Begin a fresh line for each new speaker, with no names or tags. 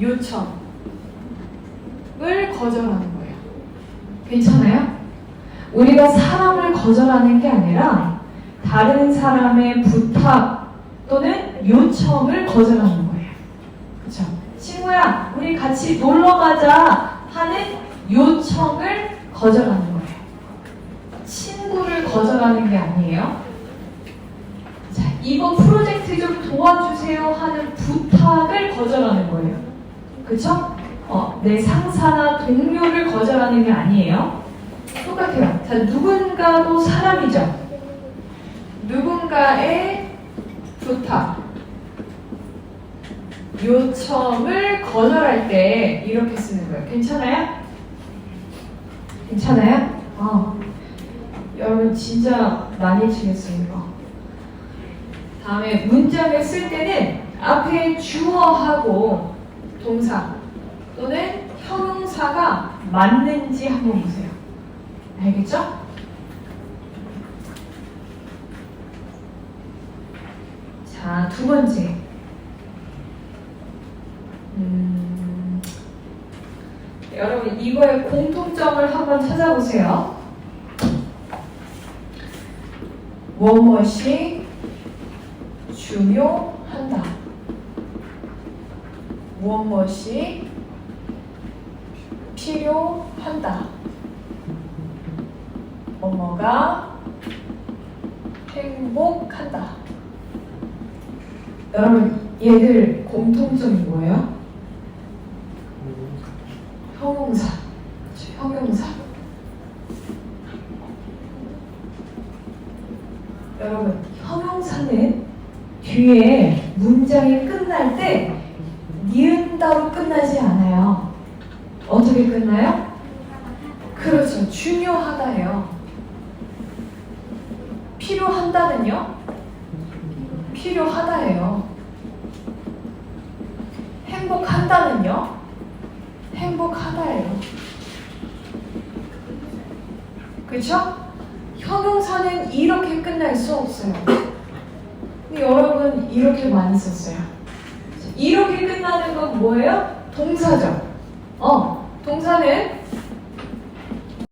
요청을 거절하는 거예요. 괜찮아요? 우리가 사람을 거절하는 게 아니라 다른 사람의 부탁 또는 요청을 거절하는 거예요. 그렇죠? 친구야, 우리 같이 놀러 가자 하는 요청을 거절하는 거예요. 친구를 거절하는 게 아니에요. 자, 이번 프로젝트 좀 도와주세요 하는 부탁을 거절하는 거예요. 그쵸? 어, 내 상사나 동료를 거절하는 게 아니에요. 똑같아요. 자, 누군가도 사람이죠. 누군가의 부탁, 요청을 거절할 때 이렇게 쓰는 거예요. 괜찮아요? 괜찮아요? 어. 여러분 진짜 많이 이거. 다음에 문장을 쓸 때는 앞에 주어하고 동사 또는 형용사가 맞는지 한번 보세요. 알겠죠? 자, 두 번째. 음, 여러분, 이거의 공통점을 한번 찾아보세요. 무엇이 중요 한다. 무엇이 필요한다. 뭐뭐가 행복한다. 여러분, 얘들 공통점이 뭐예요? 형용사. 형용사. 여러분, 형용사는 뒤에 문장이 끝날 때 니은다로 끝나지 않아요. 어떻게 끝나요? 그렇죠. 중요하다예요. 필요한다는요? 필요하다예요. 행복한다는요? 행복하다예요. 그쵸? 형용사는 이렇게 끝날 수 없어요. 근데 여러분 이렇게 많이 썼어요. 이렇게 끝나는 건 뭐예요? 동사죠. 어, 동사는